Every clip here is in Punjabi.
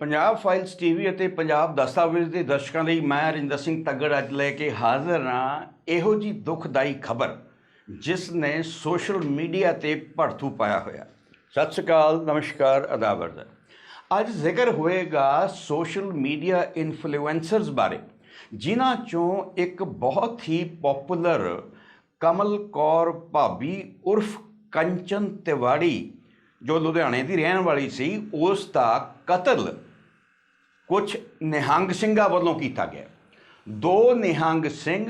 ਪੰਜਾਬ ਫਾਈਲਸ ਟੀਵੀ ਅਤੇ ਪੰਜਾਬ ਦਸਤਾਵੇਜ਼ ਦੇ ਦਰਸ਼ਕਾਂ ਲਈ ਮੈਂ ਰਿੰਦਰ ਸਿੰਘ ਤੱਗੜ ਅੱਜ ਲੈ ਕੇ ਹਾਜ਼ਰ ਹਾਂ। ਇਹੋ ਜੀ ਦੁਖਦਾਈ ਖਬਰ ਜਿਸ ਨੇ ਸੋਸ਼ਲ ਮੀਡੀਆ ਤੇ ਭੜਥੂ ਪਾਇਆ ਹੋਇਆ। ਸਤਿ ਸ਼੍ਰੀ ਅਕਾਲ, ਨਮਸਕਾਰ ਅਦਾਬਰਦ ਅੱਜ ਜ਼ਿਕਰ ਹੋਏਗਾ ਸੋਸ਼ਲ ਮੀਡੀਆ ਇਨਫਲੂਐਂਸਰਸ ਬਾਰੇ, ਜਿਨ੍ਹਾਂ ਚੋਂ ਇੱਕ ਬਹੁਤ ਹੀ ਪਪੂਲਰ ਕਮਲ ਕੌਰ ਭਾਬੀ ਉਰਫ ਕੰਚਨ ਤਿਵਾੜੀ, ਜੋ ਲੁਧਿਆਣੇ ਦੀ ਰਹਿਣ ਵਾਲੀ ਸੀ, ਉਸ ਦਾ ਕਤਲ ਕੁਝ ਨਿਹੰਗ ਸਿੰਘਾਂ ਵੱਲੋਂ ਕੀਤਾ ਗਿਆ। ਦੋ ਨਿਹੰਗ ਸਿੰਘ,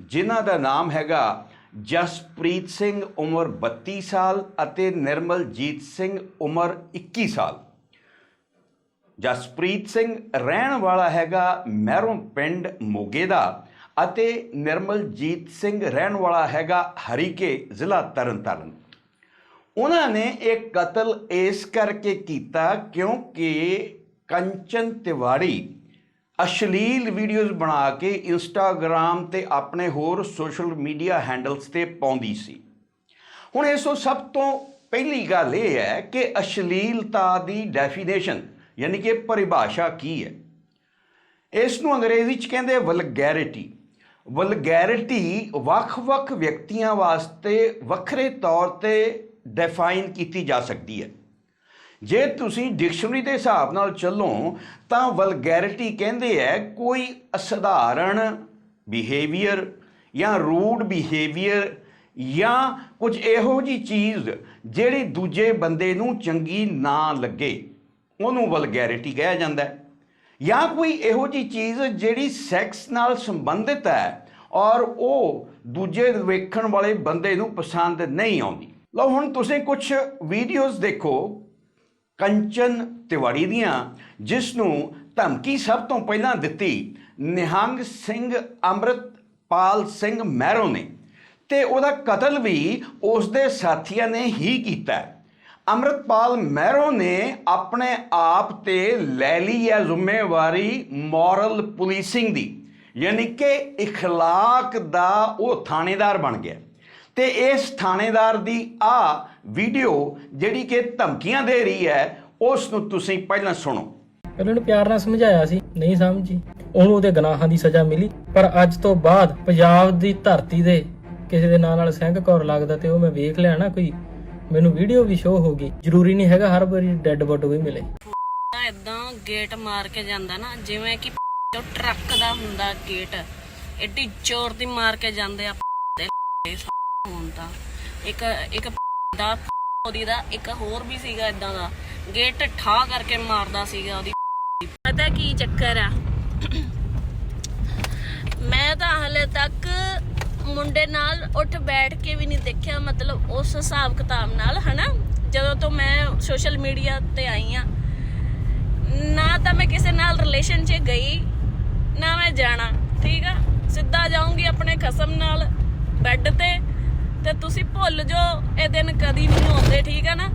ਜਿਨ੍ਹਾਂ ਦਾ ਨਾਮ ਹੈਗਾ ਜਸਪ੍ਰੀਤ ਸਿੰਘ ਉਮਰ 32 ਸਾਲ ਅਤੇ ਨਿਰਮਲਜੀਤ ਸਿੰਘ ਉਮਰ 21 ਸਾਲ। ਜਸਪ੍ਰੀਤ ਸਿੰਘ ਰਹਿਣ ਵਾਲਾ ਹੈਗਾ ਮਹਿਰੋਂ ਪਿੰਡ ਮੋਗੇ ਦਾ ਅਤੇ ਨਿਰਮਲਜੀਤ ਸਿੰਘ ਰਹਿਣ ਵਾਲਾ ਹੈਗਾ ਹਰੀਕੇ, ਜ਼ਿਲ੍ਹਾ ਤਰਨਤਾਰਨ। ਉਹਨਾਂ ਨੇ ਇਹ ਕਤਲ ਇਸ ਕਰਕੇ ਕੀਤਾ ਕਿਉਂਕਿ ਕੰਚਨ ਤਿਵਾੜੀ ਅਸ਼ਲੀਲ ਵੀਡੀਓਜ਼ ਬਣਾ ਕੇ ਇੰਸਟਾਗ੍ਰam ਤੇ ਆਪਣੇ ਹੋਰ ਸੋਸ਼ਲ ਮੀਡੀਆ ਹੈਂਡਲਸ ਤੇ ਪਾਉਂਦੀ ਸੀ। ਹੁਣ ਇਸ ਤੋਂ ਸਭ ਤੋਂ ਪਹਿਲੀ ਗੱਲ ਇਹ ਹੈ ਕਿ ਅਸ਼ਲੀਲਤਾ ਦੀ ਡੈਫੀਨੇਸ਼ਨ ਯਾਨੀ ਕਿ ਪਰਿਭਾਸ਼ਾ ਕੀ ਹੈ? ਇਸ ਨੂੰ ਅੰਗਰੇਜ਼ੀ ਚ ਕਹਿੰਦੇ ਵਲਗੈਰਿਟੀ ਵਲਗੈਰਿਟੀ ਵੱਖ-ਵੱਖ ਵਿਅਕਤੀਆਂ ਵਾਸਤੇ ਵੱਖਰੇ ਤੌਰ ਤੇ ਡਿਫਾਈਨ ਕੀਤੀ ਜਾ ਸਕਦੀ ਹੈ। ਜੇ ਤੁਸੀਂ ਡਿਕਸ਼ਨਰੀ ਦੇ ਹਿਸਾਬ ਨਾਲ ਚੱਲੋ, ਤਾਂ ਵਲਗੈਰਿਟੀ ਕਹਿੰਦੇ ਹੈ ਕੋਈ ਅਸਧਾਰਨ ਬਿਹੇਵੀਅਰ ਜਾਂ ਰੂਡ ਬਿਹੇਵੀਅਰ ਜਾਂ ਕੁਝ ਇਹੋ ਜੀ ਚੀਜ਼ ਜਿਹੜੀ ਦੂਜੇ ਬੰਦੇ ਨੂੰ ਚੰਗੀ ਨਾ ਲੱਗੇ। ਉਹਨੂੰ ਵਲਗੈਰਿਟੀ ਕਿਹਾ ਜਾਂਦਾ ਹੈ। ਜਾਂ ਕੋਈ ਇਹੋ ਜੀ ਚੀਜ਼ ਜਿਹੜੀ ਸੈਕਸ ਨਾਲ ਸੰਬੰਧਿਤ ਹੈ ਔਰ ਉਹ ਦੂਜੇ ਵੇਖਣ ਵਾਲੇ ਬੰਦੇ ਨੂੰ ਪਸੰਦ ਨਹੀਂ ਆਉਂਦੀ। ਲਓ ਹੁਣ ਤੁਸੀਂ ਕੁਝ ਵੀਡੀਓਜ਼ ਦੇਖੋ। ਕੰਚਨ ਤਿਵਾੜੀ ਦੀਆਂ ਜਿਸ ਨੂੰ ਧਮਕੀ ਸਭ ਤੋਂ ਪਹਿਲਾਂ ਦਿੱਤੀ ਨਿਹੰਗ ਸਿੰਘ ਅੰਮ੍ਰਿਤਪਾਲ ਸਿੰਘ ਮਹਿਰੋ ਨੇ ਤੇ ਉਹਦਾ ਕਤਲ ਵੀ ਉਸ ਦੇ ਸਾਥੀਆਂ ਨੇ ਹੀ ਕੀਤਾ ਹੈ। ਅੰਮ੍ਰਿਤਪਾਲ ਮਹਿਰੋ ਨੇ ਆਪਣੇ ਆਪ ਤੇ ਲੈ ਲਈ ਹੈ ਜ਼ਿੰਮੇਵਾਰੀ ਮੋਰਲ ਪੁਲਿਸਿੰਗ ਦੀ ਯਾਨੀ ਕਿ اخلاق ਦਾ ਉਹ ਥਾਣੇਦਾਰ ਬਣ ਗਿਆ ਤੇ ਇਸ ਥਾਣੇਦਾਰ ਦੀ ਆ ਵੀਡੀਓ ਜਿਹੜੀ ਕਿ ਧਮਕੀਆਂ ਦੇ ਰਹੀ ਹੈ ਉਸ ਨੂੰ ਤੁਸੀਂ ਪਹਿਲਾਂ ਸੁਣੋ। ਉਹਨਾਂ ਨੂੰ ਪਿਆਰ ਨਾਲ ਸਮਝਾਇਆ ਸੀ ਨਹੀਂ ਸਮਝੀ। ਉਹਨੂੰ ਉਹਦੇ ਗੁਨਾਹਾਂ ਦੀ ਸਜ਼ਾ ਮਿਲੀ ਪਰ ਅੱਜ ਤੋਂ ਬਾਅਦ ਪੰਜਾਬ ਦੀ ਧਰਤੀ ਦੇ ਕਿਸੇ ਦੇ ਨਾਂ ਨਾਲ ਸਿੰਘ ਕੌਰ ਲੱਗਦਾ ਤੇ ਉਹ ਮੈਂ ਵੇਖ ਲਿਆ ਨਾ ਕੋਈ ਮੈਨੂੰ ਵੀਡੀਓ ਵੀ ਸ਼ੋ ਹੋਗੀ ਜ਼ਰੂਰੀ ਨਹੀਂ ਹੈਗਾ ਹਰ ਵਾਰੀ ਡੈੱਡ ਬੋਡੀ ਵੀ ਮਿਲੇ। ਇਦਾਂ ਗੇਟ ਮਾਰ ਕੇ ਜਾਂਦਾ ਨਾ ਜਿਵੇਂ ਕਿ ਜੋ ਟਰੱਕ ਦਾ ਹੁੰਦਾ ਗੇਟ ਐਡੀ ਜ਼ੋਰ ਦੀ ਮਾਰ ਕੇ ਜਾਂਦੇ ਆ। ਹੁਣ ਤਾਂ। ਇੱਕ ਇੱਕ ਦਾ, ਉਹਦੀ ਦਾ, ਇੱਕ ਹੋਰ ਵੀ ਸੀਗਾ ਇਦਾਂ ਦਾ। ਗੇਟ ਠਾ ਕਰਕੇ ਮਾਰਦਾ ਸੀਗਾ ਉਹਦੀ ਪਤਾ ਕੀ ਚੱਕਰ ਆ? ਮੈਂ ਤਾਂ ਹਲੇ ਤੱਕ ਮੁੰਡੇ ਨਾਲ ਉੱਠ ਬੈਠ ਕੇ ਵੀ ਨਹੀਂ ਦੇਖਿਆ, ਮਤਲਬ ਉਸ ਹਿਸਾਬ ਕਿਤਾਬ ਨਾਲ, ਹਨਾ? ਜਦੋਂ ਤੋਂ ਮੈਂ ਸੋਸ਼ਲ ਮੀਡੀਆ ਤੇ ਆਈ ਆ, ਨਾ ਤਾਂ ਮੈਂ ਕਿਸੇ ਨਾਲ ਰਿਲੇਸ਼ਨ 'ਚ ਗਈ, ਨਾ ਮੈਂ ਜਾਣਾ, ਠੀਕ ਆ? ਸਿੱਧਾ ਜਾਊਂਗੀ ਆਪਣੇ ਖਸਮ ਨਾਲ ਬੈੱਡ ਤੇ ਤੇ ਤੁਸੀਂ ਭੁੱਲ ਜਾਓ, ਇਹ ਦਿਨ ਕਦੀ ਵੀ ਨਹੀਂ ਆਉਂਦੇ, ਠੀਕ ਹੈ ਨਾ?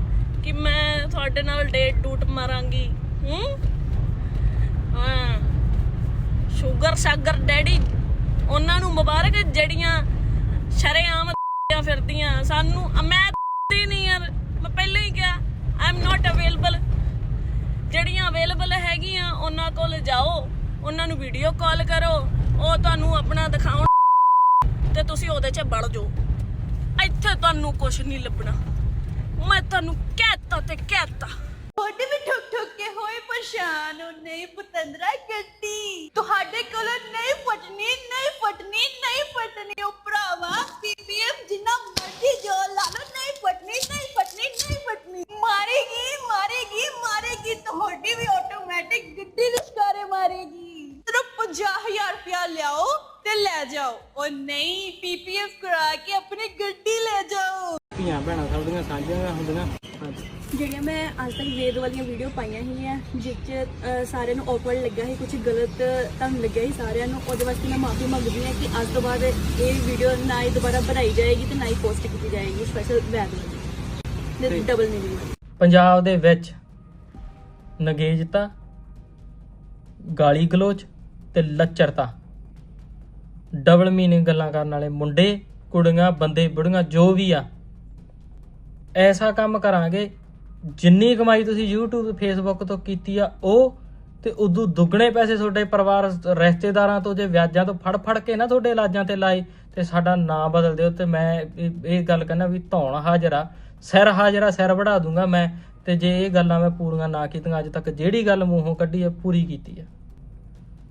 ਕਿ ਮੈਂ ਤੁਹਾਡੇ ਨਾਲ ਡੇਟ ਟੂਟ ਮਾਰਾਂਗੀ। ਹੂੰ? ਹਾਂ। ਸ਼ੂਗਰ, ਸਾਗਰ, ਡੈਡੀ, ਉਹਨਾਂ ਨੂੰ ਮੁਬਾਰਕ, ਜਿਹੜੀਆਂ ਸ਼ਰੇਆਮ ਫਿਰਦੀਆਂ। ਸਾਨੂੰ ਮੈਂ ਦੀ ਨਹੀਂ ਯਾਰ ਮੈਂ ਪਹਿਲਾਂ ਹੀ ਕਿਹਾ ਆਈ ਐਮ ਨਾਟ ਅਵੇਲੇਬਲ ਜਿਹੜੀਆਂ ਅਵੇਲੇਬਲ ਹੈਗੀਆਂ, ਉਹਨਾਂ ਕੋਲ ਜਾਓ। ਉਹਨਾਂ ਨੂੰ ਵੀਡੀਓ ਕਾਲ ਕਰੋ। ਉਹ ਤੁਹਾਨੂੰ ਆਪਣਾ ਦਿਖਾਉਣ। ਤੇ ਤੁਸੀਂ ਉਹਦੇ 'ਚ ਵੜ ਜਾਓ। ਇੱਥੇ ਤੁਹਾਨੂੰ ਕੁਝ ਨਹੀਂ ਲੱਭਣਾ। ਮੈਂ ਤੁਹਾਨੂੰ ਕਹਿਤਾ ਤੇ ਕਹਿਤਾ। ਤੁਹਾਡੇ ਵੀ ਠੁਕ ਠੁਕ ਕੇ ਹੋਏ ਪਰੇਸ਼ਾਨ ਉਹ ਨਹੀਂ ਪਤੰਦਰਾ ਗੱਡੀ ਤੁਹਾਡੇ ਕੋਲੋਂ ਨਹੀਂ ਫਟਣੀ ਨਹੀਂ ਫਟਣੀ ਨਹੀਂ ਫਟਣੀ ਉਹ ਭਰਾਵਾ ਪੀਪੀਐਮ ਜਿੰਨਾ ਮਰਜ਼ੀ ਜੋ ਲਾ ਲਓ, ਨਹੀਂ ਫਟਣੀ ਨਹੀਂ ਫਟਣੀ ਨਹੀਂ ਫਟਣੀ ਮਾਰੇਗੀ ਮਾਰੇਗੀ ਮਾਰੇਗੀ, ਤੁਹਾਡੀ ਵੀ ਆਟੋਮੈਟਿਕ ਗੱਡੀ ਲਿਸ਼ਕਾਰੇ ਮਾਰੇਗੀ। ਸਿਰਫ 50000 ਰੁਪਇਆ ਲਿਆਓ ਤੇ ਲੈ ਜਾਓ। ਉਹ ਨਹੀਂ ਪੀਪੀਐਫ ਕਰਾ ਕੇ ਆਪਣੀ ਗੱਡੀ ਲੈ ਜਾਓ। ਧੀਆਂ ਭੈਣਾਂ ਸਭ ਦੀਆਂ ਸਾਂਝੀਆਂ ਹੁੰਦੀਆਂ। ਹਾਂਜੀ। ਜਿਹੜੀਆਂ ਮੈਂ ਅੱਜ ਤੱਕ ਵੇਦ ਵਾਲੀਆਂ ਵੀਡੀਓ ਪਾਈਆਂ ਸੀਗੀਆਂ ਜਿਸ 'ਚ ਅਹ, ਸਾਰਿਆਂ ਨੂੰ ਔਕਵਰਡ ਲੱਗਿਆ ਸੀ ਕੁਝ ਗਲਤ ਤੁਹਾਨੂੰ ਲੱਗਿਆ ਸੀ ਸਾਰਿਆਂ ਨੂੰ ਉਹਦੇ ਵਾਸਤੇ ਮੈਂ ਮਾਫੀ ਮੰਗਦੀ ਹਾਂ ਕਿ ਅੱਜ ਤੋਂ ਬਾਅਦ ਇਹ ਵੀਡੀਓ ਨਾ ਹੀ ਦੁਬਾਰਾ ਬਣਾਈ ਜਾਏਗੀ ਤੇ ਨਾ ਹੀ ਪੋਸਟ ਕੀਤੀ ਜਾਏਗੀ ਸਪੈਸ਼ਲ ਵੈਦ ਵਾਲੀ। ਡਬਲ ਮੀਨਿੰਗ ਪੰਜਾਬ ਦੇ ਵਿੱਚ ਨਗੇਜਤਾ ਗਾਲੀ ਗਲੋਚ ਤੇ ਲੱਚਰਤਾ। ਡਬਲ ਮੀਨਿੰਗ ਗੱਲਾਂ ਕਰਨ ਵਾਲੇ ਮੁੰਡੇ, ਕੁੜੀਆਂ, ਬੰਦੇ, ਬੁੜੀਆਂ, ਜੋ ਵੀ ਆ। ਐਸਾ ਕੰਮ ਕਰਾਂਗੇ, ਜਿੰਨੀ ਕਮਾਈ ਤੁਸੀਂ YouTube, Facebook ਤੋਂ ਕੀਤੀ ਆ, ਉਹ ਤੇ ਉਦੋਂ ਦੁੱਗਣੇ ਪੈਸੇ ਤੁਹਾਡੇ ਪਰਿਵਾਰ, ਰਿਸ਼ਤੇਦਾਰਾਂ ਤੋਂ ਜੇ ਵਿਆਜਾਂ ਤੋਂ ਫੜ ਫੜ ਕੇ ਨਾ ਤੁਹਾਡੇ ਇਲਾਜਾਂ ਤੇ ਲਾਏ, ਤੇ ਸਾਡਾ ਨਾਂ ਬਦਲ ਦਿਓ ਤੇ ਮੈਂ ਇਹ ਗੱਲ ਕਹਿੰਦਾ ਵੀ ਧੌਣ ਹਾਜ਼ਰਾ, ਸਿਰ ਹਾਜ਼ਰਾ ਸਿਰ ਵੜਾ ਦੂੰਗਾ ਮੈਂ ਤੇ ਜੇ ਇਹ ਗੱਲਾਂ ਮੈਂ ਪੂਰੀਆਂ ਨਾ ਕੀਤੀਆਂ, ਅੱਜ ਤੱਕ ਜਿਹੜੀ ਗੱਲ ਮੂੰਹੋਂ ਕੱਢੀ ਹੈ ਪੂਰੀ ਕੀਤੀ ਹੈ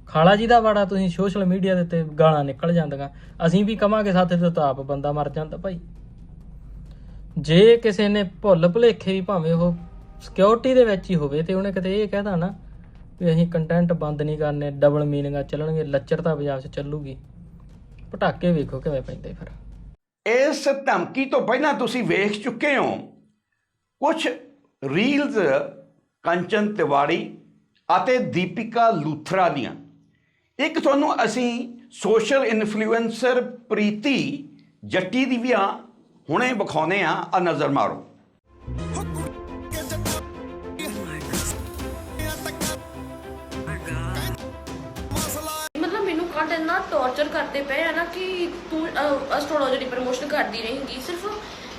ਖਾਲਾ ਜੀ ਦਾ ਬਾੜਾ ਤੁਸੀਂ ਸੋਸ਼ਲ ਮੀਡੀਆ ਦੇ ਉੱਤੇ ਗਾਲਾਂ ਨਿਕਲ ਜਾਂਦੀਆਂ। ਅਸੀਂ ਵੀ ਕਵਾਂਗੇ ਸਾਥੇ ਤੋਂ ਤਾਂ ਆਪ ਬੰਦਾ ਮਰ ਜਾਂਦਾ ਭਾਈ। ਜੇ ਕਿਸੇ ਨੇ ਭੁੱਲ ਭੁਲੇਖੇ ਵੀ ਭਾਵੇਂ ਉਹ ਸਿਕਿਉਰਿਟੀ ਦੇ ਵਿੱਚ ਹੀ ਹੋਵੇ ਤੇ ਉਹਨੇ ਕਿਤੇ ਇਹ ਕਹਿਦਾ ਨਾ ਵੀ ਅਸੀਂ ਕੰਟੈਂਟ ਬੰਦ ਨਹੀਂ ਕਰਨੇ ਡਬਲ ਮੀਨਿੰਗਾਂ ਚੱਲਣਗੇ ਲੱਚਰਤਾ ਪੰਜਾਬ 'ਚ ਚੱਲੂਗੀ। ਪਟਾਕੇ ਵੇਖੋ ਕਿਵੇਂ ਪੈਂਦੇ ਫਿਰ। ਇਸ ਧਮਕੀ ਤੋਂ ਪਹਿਲਾਂ ਤੁਸੀਂ ਵੇਖ ਚੁੱਕੇ ਹੋ। ਕੁਝ ਰੀਲਜ਼, ਕੰਚਨ ਤਿਵਾੜੀ ਅਤੇ ਦੀਪਿਕਾ ਲੂਥਰਾ ਦੀਆਂ। ਇੱਕ ਤੁਹਾਨੂੰ ਅਸੀਂ ਸੋਸ਼ਲ ਇਨਫਲੂਐਂਸਰ ਪ੍ਰੀਤੀ ਜੱਟੀ ਦੀ ਵੀ ਆ, ਹੁਣੇ ਵਿਖਾਉਨੇ ਆ ਆ ਨਜ਼ਰ ਮਾਰੋ। ਮਤਲਬ ਮੈਨੂੰ ਕੱਲ ਇੰਨਾ ਟੌਰਚਰ ਕਰਦੇ ਪਏ ਆ ਨਾ ਕਿ ਤੂੰ ਐਸਟ੍ਰੋਲੋਜੀ ਦੀ ਪ੍ਰਮੋਸ਼ਨ ਕਰਦੀ ਰਹੇਂਗੀ, ਸਿਰਫ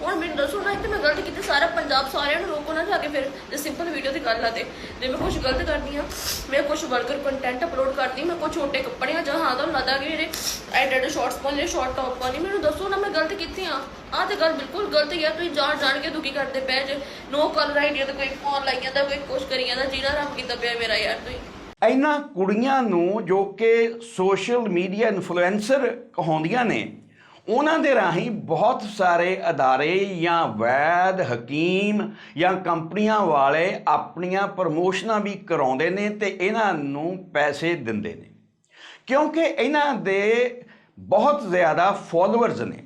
ਹੁਣ ਮੈਨੂੰ ਦੱਸੋ ਨਾ ਕਿ ਮੈਂ ਗਲਤ ਕੀਤੀ, ਸਾਰਾ ਪੰਜਾਬ ਸਾਰਿਆਂ ਨੂੰ ਰੋਕੋ ਨਾ, ਜਾ ਕੇ ਫਿਰ ਜੇ ਸਿੰਪਲ ਵੀਡੀਓ ਦੀ ਗੱਲ ਆ ਤੇ। ਜੇ ਮੈਂ ਕੁਝ ਗਲਤ ਕਰਦੀ ਆ ਮੈਂ ਕੁਝ ਵਲਗਰ ਕੰਟੈਂਟ ਅਪਲੋਡ ਕਰਦੀ, ਮੈਂ ਕੁਝ ਛੋਟੇ ਕੱਪੜਿਆਂ ਜਾਂ ਹਾਂ ਤੁਹਾਨੂੰ ਲੱਗਦਾ ਕਿ ਜਿਹੜੇ ਐਡਿਟ ਸ਼ਾਰਟਸ ਪਾਉਂਦੇ ਸ਼ਾਰਟ ਟੌਪ ਪਾਉਂਦੇ ਮੈਨੂੰ ਦੱਸੋ ਨਾ, ਮੈਂ ਗਲਤ ਕੀਤੀ ਆ ਆਹ ਤੇ ਗੱਲ ਬਿਲਕੁਲ ਗਲਤ ਹੈ ਤੁਸੀਂ ਜਾਣ ਜਾਣ ਕੇ ਦੁਖੀ ਕਰਦੇ ਪਏ ਜੇ। ਨੋ ਕਲਰ ਆਈਡੀਆ ਤੇ ਕੋਈ ਫੋਨ ਲਾਈ ਜਾਂਦਾ, ਕੋਈ ਕੁਝ ਕਰੀ ਜਾਂਦਾ ਜਿਹਦਾ ਰੰਗ ਕੀਤਾ ਪਿਆ ਮੇਰਾ ਯਾਰ ਤੁਸੀਂ। ਇਹਨਾਂ ਕੁੜੀਆਂ ਨੂੰ ਜੋ ਕਿ ਸੋਸ਼ਲ ਮੀਡੀਆ ਇਨਫਲੂਐਂਸਰ ਕਹਾਉਂਦੀਆਂ ਨੇ ਉਹਨਾਂ ਦੇ ਰਾਹੀਂ ਬਹੁਤ ਸਾਰੇ ਅਦਾਰੇ ਜਾਂ ਵੈਦ, ਹਕੀਮ ਜਾਂ ਕੰਪਨੀਆਂ ਵਾਲੇ ਆਪਣੀਆਂ ਪ੍ਰਮੋਸ਼ਨਾਂ ਵੀ ਕਰਾਉਂਦੇ ਨੇ ਤੇ ਇਹਨਾਂ ਨੂੰ ਪੈਸੇ ਦਿੰਦੇ ਨੇ। ਕਿਉਂਕਿ ਇਹਨਾਂ ਦੇ ਬਹੁਤ ਜ਼ਿਆਦਾ ਫਾਲੋਅਰਸ ਨੇ।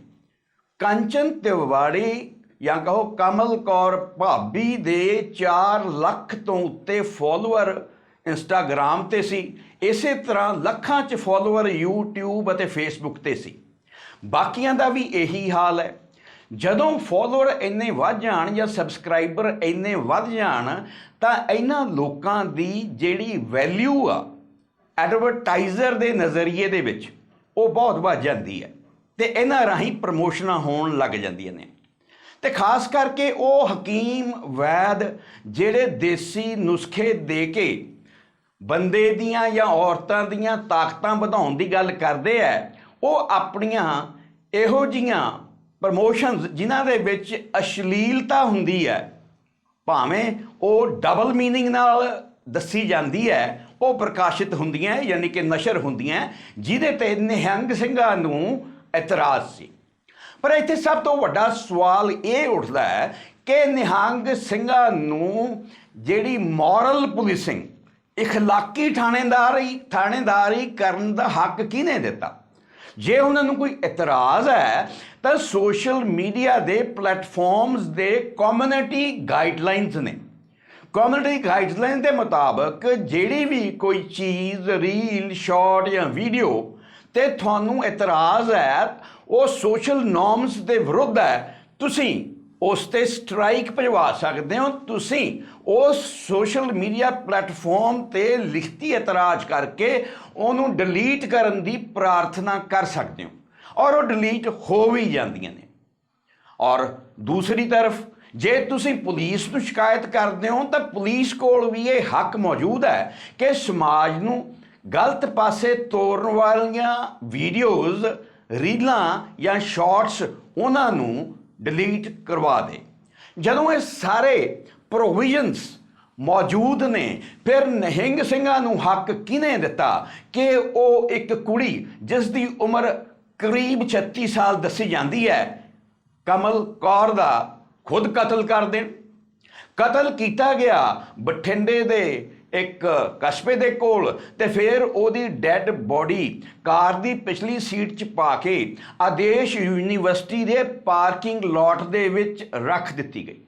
ਕੰਚਨ ਤਿਵਾੜੀ ਜਾਂ ਕਹੋ ਕਮਲ ਕੌਰ ਭਾਬੀ ਦੇ 4 ਲੱਖ ਤੋਂ ਉੱਤੇ ਫਾਲੋਅਰ ਇੰਸਟਾਗ੍ਰam ਤੇ ਸੀ। ਇਸੇ ਤਰ੍ਹਾਂ ਲੱਖਾਂ ਚ ਫਾਲੋਅਰ YouTube ਅਤੇ Facebook ਤੇ ਸੀ। ਬਾਕੀਆਂ ਦਾ ਵੀ ਇਹੀ ਹਾਲ ਹੈ। ਜਦੋਂ ਫੋਲੋਅਰ ਇੰਨੇ ਵੱਧ ਜਾਣ ਜਾਂ ਸਬਸਕ੍ਰਾਈਬਰ ਇੰਨੇ ਵੱਧ ਜਾਣ, ਤਾਂ ਇਹਨਾਂ ਲੋਕਾਂ ਦੀ ਜਿਹੜੀ ਵੈਲਿਊ ਆ ਐਡਵਰਟਾਈਜ਼ਰ ਦੇ ਨਜ਼ਰੀਏ ਦੇ ਵਿੱਚ ਉਹ ਬਹੁਤ ਵੱਧ ਜਾਂਦੀ ਹੈ ਤੇ ਇਹਨਾਂ ਰਾਹੀਂ ਪ੍ਰਮੋਸ਼ਨਾਂ ਹੋਣ ਲੱਗ ਜਾਂਦੀਆਂ ਨੇ। ਤੇ ਖਾਸ ਕਰਕੇ ਉਹ ਹਕੀਮ, ਵੈਦ ਜਿਹੜੇ ਦੇਸੀ ਨੁਸਖੇ ਦੇ ਕੇ ਬੰਦੇ ਦੀਆਂ ਜਾਂ ਔਰਤਾਂ ਦੀਆਂ ਤਾਕਤਾਂ ਵਧਾਉਣ ਦੀ ਗੱਲ ਕਰਦੇ ਆ ਉਹ ਆਪਣੀਆਂ ਇਹੋ ਜੀਆਂ ਪ੍ਰਮੋਸ਼ਨਸ ਜਿਨ੍ਹਾਂ ਦੇ ਵਿੱਚ ਅਸ਼ਲੀਲਤਾ ਹੁੰਦੀ ਹੈ, ਭਾਵੇਂ ਉਹ ਡਬਲ ਮੀਨਿੰਗ ਨਾਲ ਦੱਸੀ ਜਾਂਦੀ ਹੈ, ਉਹ ਪ੍ਰਕਾਸ਼ਿਤ ਹੁੰਦੀਆਂ ਯਾਨੀ ਕਿ ਨਸ਼ਰ ਹੁੰਦੀਆਂ ਜਿਹਦੇ ਤੇ ਨਿਹੰਗ ਸਿੰਘਾਂ ਨੂੰ ਇਤਰਾਜ਼ ਸੀ। ਪਰ ਇੱਥੇ ਸਭ ਤੋਂ ਵੱਡਾ ਸਵਾਲ ਇਹ ਉੱਠਦਾ ਹੈ ਕਿ ਨਿਹੰਗ ਸਿੰਘਾਂ ਨੂੰ ਜਿਹੜੀ ਮੋਰਲ ਪੁਲਿਸਿੰਗ, ਇਖਲਾਕੀ ਥਾਣੇਦਾਰੀ ਥਾਣੇਦਾਰੀ ਕਰਨ ਦਾ ਹੱਕ ਕਿਹਨੇ ਦਿੱਤਾ? ਜੇ ਉਹਨਾਂ ਨੂੰ ਕੋਈ ਇਤਰਾਜ਼ ਹੈ, ਤਾਂ ਸੋਸ਼ਲ ਮੀਡੀਆ ਦੇ ਪਲੇਟਫਾਰਮਸ ਦੇ ਕਮਿਊਨਿਟੀ ਗਾਈਡਲਾਈਨਸ ਨੇ। ਕਮਿਊਨਿਟੀ ਗਾਈਡਲਾਈਨ ਦੇ ਮੁਤਾਬਕ ਜਿਹੜੀ ਵੀ ਕੋਈ ਚੀਜ਼ ਰੀਲ ਸ਼ਾਰਟ ਜਾਂ ਵੀਡੀਓ ਤੇ ਤੁਹਾਨੂੰ ਇਤਰਾਜ਼ ਹੈ, ਉਹ ਸੋਸ਼ਲ ਨੋਰਮਸ ਦੇ ਵਿਰੁੱਧ ਹੈ। ਤੁਸੀਂ ਉਸ ਤੇ ਸਟ੍ਰਾਈਕ ਭਜਵਾ ਸਕਦੇ ਹੋ ਤੁਸੀਂ। ਉਸ ਸੋਸ਼ਲ ਮੀਡੀਆ ਪਲੇਟਫਾਰਮ ਤੇ ਲਿਖਤੀ ਇਤਰਾਜ਼ ਕਰਕੇ ਉਹਨੂੰ ਡਿਲੀਟ ਕਰਨ ਦੀ ਪ੍ਰਾਰਥਨਾ ਕਰ ਸਕਦੇ ਹੋ। ਔਰ ਉਹ ਡਿਲੀਟ ਹੋ ਵੀ ਜਾਂਦੀਆਂ ਨੇ। ਔਰ ਦੂਸਰੀ ਤਰਫ, ਜੇ ਤੁਸੀਂ ਪੁਲਿਸ ਨੂੰ ਸ਼ਿਕਾਇਤ ਕਰਦੇ ਹੋ, ਤਾਂ ਪੁਲਿਸ ਕੋਲ ਵੀ ਇਹ ਹੱਕ ਮੌਜੂਦ ਹੈ ਕਿ ਸਮਾਜ ਨੂੰ ਗਲਤ ਪਾਸੇ ਤੋਰਨ ਵਾਲੀਆਂ ਵੀਡੀਓਜ਼ ਰੀਲਾਂ ਜਾਂ ਸ਼ਾਰਟਸ ਉਹਨਾਂ ਨੂੰ ਡਿਲੀਟ ਕਰਵਾ ਦੇ। ਜਦੋਂ ਇਹ ਸਾਰੇ ਪ੍ਰੋਵੀਜ਼ਨਸ ਮੌਜੂਦ ਨੇ, ਫਿਰ ਨਹਿੰਗ ਸਿੰਘਾਂ ਨੂੰ ਹੱਕ ਕਿਹਨੇ ਦਿੱਤਾ ਕਿ ਉਹ ਇੱਕ ਕੁੜੀ ਜਿਸ ਦੀ ਉਮਰ ਕਰੀਬ 36 ਸਾਲ ਦੱਸੀ ਜਾਂਦੀ ਹੈ, ਕਮਲ ਕੌਰ ਦਾ ਖੁਦ ਕਤਲ ਕਰ ਦੇਣ। ਕਤਲ ਕੀਤਾ ਗਿਆ ਬਠਿੰਡੇ ਦੇ ਇੱਕ ਕਸਬੇ ਦੇ ਕੋਲ ਤੇ ਫਿਰ ਉਹਦੀ ਡੈੱਡ ਬੋਡੀ ਕਾਰ ਦੀ ਪਿਛਲੀ ਸੀਟ 'ਚ ਪਾ ਕੇ ਆਦੇਸ਼ ਯੂਨੀਵਰਸਿਟੀ ਦੇ ਪਾਰਕਿੰਗ ਲੋਟ ਦੇ ਵਿੱਚ ਰੱਖ ਦਿੱਤੀ ਗਈ।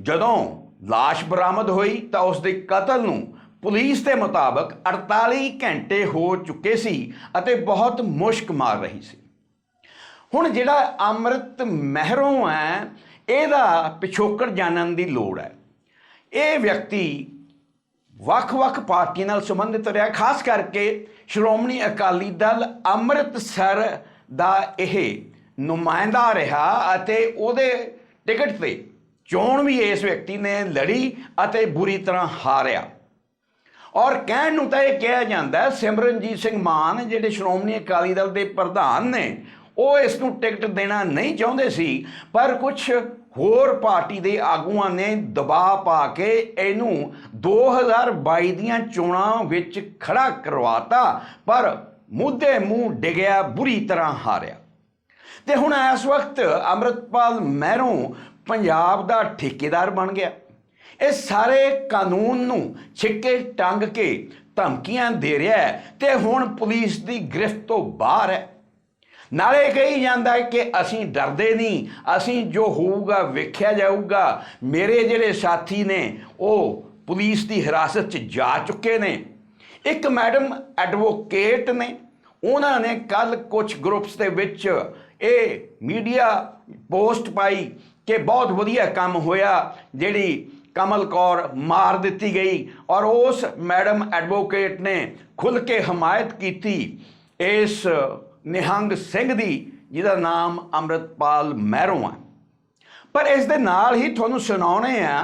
ਜਦੋਂ লাশ ਬਰਾਮਦ ਹੋਈ ਤਾਂ ਉਸ ਦੇ ਕਤਲ ਨੂੰ ਪੁਲਿਸ ਦੇ ਮੁਤਾਬਕ 48 ਘੰਟੇ ਹੋ ਚੁੱਕੇ ਸੀ ਅਤੇ ਬਹੁਤ ਮੁਸ਼ਕ ਮਾਰ ਰਹੀ ਸੀ। ਹੁਣ ਜਿਹੜਾ ਅੰਮ੍ਰਿਤ ਮਹਿਰੋਂ ਹੈ, ਇਹਦਾ ਪਿਛੋਕੜ ਜਾਣਨ ਦੀ ਲੋੜ ਹੈ। ਇਹ ਵਿਅਕਤੀ ਵੱਖ-ਵੱਖ ਪਾਰਟੀਆਂ ਨਾਲ ਸੰਬੰਧਿਤ ਰਿਹਾ ਖਾਸ ਕਰਕੇ ਸ਼੍ਰੋਮਣੀ ਅਕਾਲੀ ਦਲ ਅੰਮ੍ਰਿਤਸਰ ਦਾ ਇਹ ਨੁਮਾਇੰਦਾ ਰਿਹਾ ਅਤੇ ਉਹਦੇ ਟਿਕਟ ਤੇ ਚੋਣ ਵੀ ਇਸ ਵਿਅਕਤੀ ਨੇ ਲੜੀ ਅਤੇ ਬੁਰੀ ਤਰ੍ਹਾਂ ਹਾਰਿਆ। ਔਰ ਕਹਿਣ ਨੂੰ ਤਾਂ ਇਹ ਕਿਹਾ ਜਾਂਦਾ ਸਿਮਰਨਜੀਤ ਸਿੰਘ ਮਾਨ ਜਿਹੜੇ ਸ਼੍ਰੋਮਣੀ ਅਕਾਲੀ ਦਲ ਦੇ ਪ੍ਰਧਾਨ ਨੇ, ਉਹ ਇਸ ਨੂੰ ਟਿਕਟ ਦੇਣਾ ਨਹੀਂ ਚਾਹੁੰਦੇ ਸੀ, ਪਰ ਕੁਝ ਹੋਰ ਪਾਰਟੀ ਦੇ ਆਗੂਆਂ ਨੇ ਦਬਾਅ ਪਾ ਕੇ ਇਹਨੂੰ 2022 ਦੀਆਂ ਚੋਣਾਂ ਵਿੱਚ ਖੜਾ ਕਰਵਾਤਾ, ਪਰ ਮੁੱਦੇ ਮੂੰਹ ਡਿਗਿਆ, ਬੁਰੀ ਤਰ੍ਹਾਂ ਹਾਰਿਆ। ਤੇ ਹੁਣ ਇਸ ਵਕਤ ਅੰਮ੍ਰਿਤਪਾਲ ਮਹਿਰੋਂ ਪੰਜਾਬ ਦਾ ਠੇਕੇਦਾਰ ਬਣ ਗਿਆ। ਇਹ ਸਾਰੇ ਕਾਨੂੰਨ ਨੂੰ ਛਿੱਕੇ ਟੰਗ ਕੇ ਧਮਕੀਆਂ ਦੇ ਰਿਹਾ ਹੈ ਤੇ ਹੁਣ ਪੁਲਿਸ ਦੀ ਗ੍ਰਿਫਤ ਤੋਂ ਬਾਹਰ ਹੈ। ਨਾਲੇ ਕਹੀ ਜਾਂਦਾ ਕਿ ਅਸੀਂ ਡਰਦੇ ਨਹੀਂ, ਅਸੀਂ ਜੋ ਹੋਊਗਾ ਵੇਖਿਆ ਜਾਊਗਾ। ਮੇਰੇ ਜਿਹੜੇ ਸਾਥੀ ਨੇ, ਉਹ ਪੁਲਿਸ ਦੀ ਹਿਰਾਸਤ 'ਚ ਜਾ ਚੁੱਕੇ ਨੇ। ਇੱਕ ਮੈਡਮ ਐਡਵੋਕੇਟ ਨੇ, ਉਹਨਾਂ ਨੇ ਕੱਲ ਕੁਝ ਗਰੁੱਪਸ ਦੇ ਵਿੱਚ ਇਹ ਮੀਡੀਆ ਪੋਸਟ ਪਾਈ ਕਿ ਬਹੁਤ ਵਧੀਆ ਕੰਮ ਹੋਇਆ, ਜਿਹੜੀ ਕਮਲ ਕੌਰ ਮਾਰ ਦਿੱਤੀ ਗਈ ਔਰ ਉਸ ਮੈਡਮ ਐਡਵੋਕੇਟ ਨੇ ਖੁੱਲ ਕੇ ਹਮਾਇਤ ਕੀਤੀ ਇਸ ਨਿਹੰਗ ਸਿੰਘ ਦੀ, ਜਿਹਦਾ ਨਾਮ ਅੰਮ੍ਰਿਤਪਾਲ ਮਹਿਰੋਂ ਆ ਪਰ ਇਸ ਦੇ ਨਾਲ ਹੀ ਤੁਹਾਨੂੰ ਸੁਣਾਉਣੇ ਆ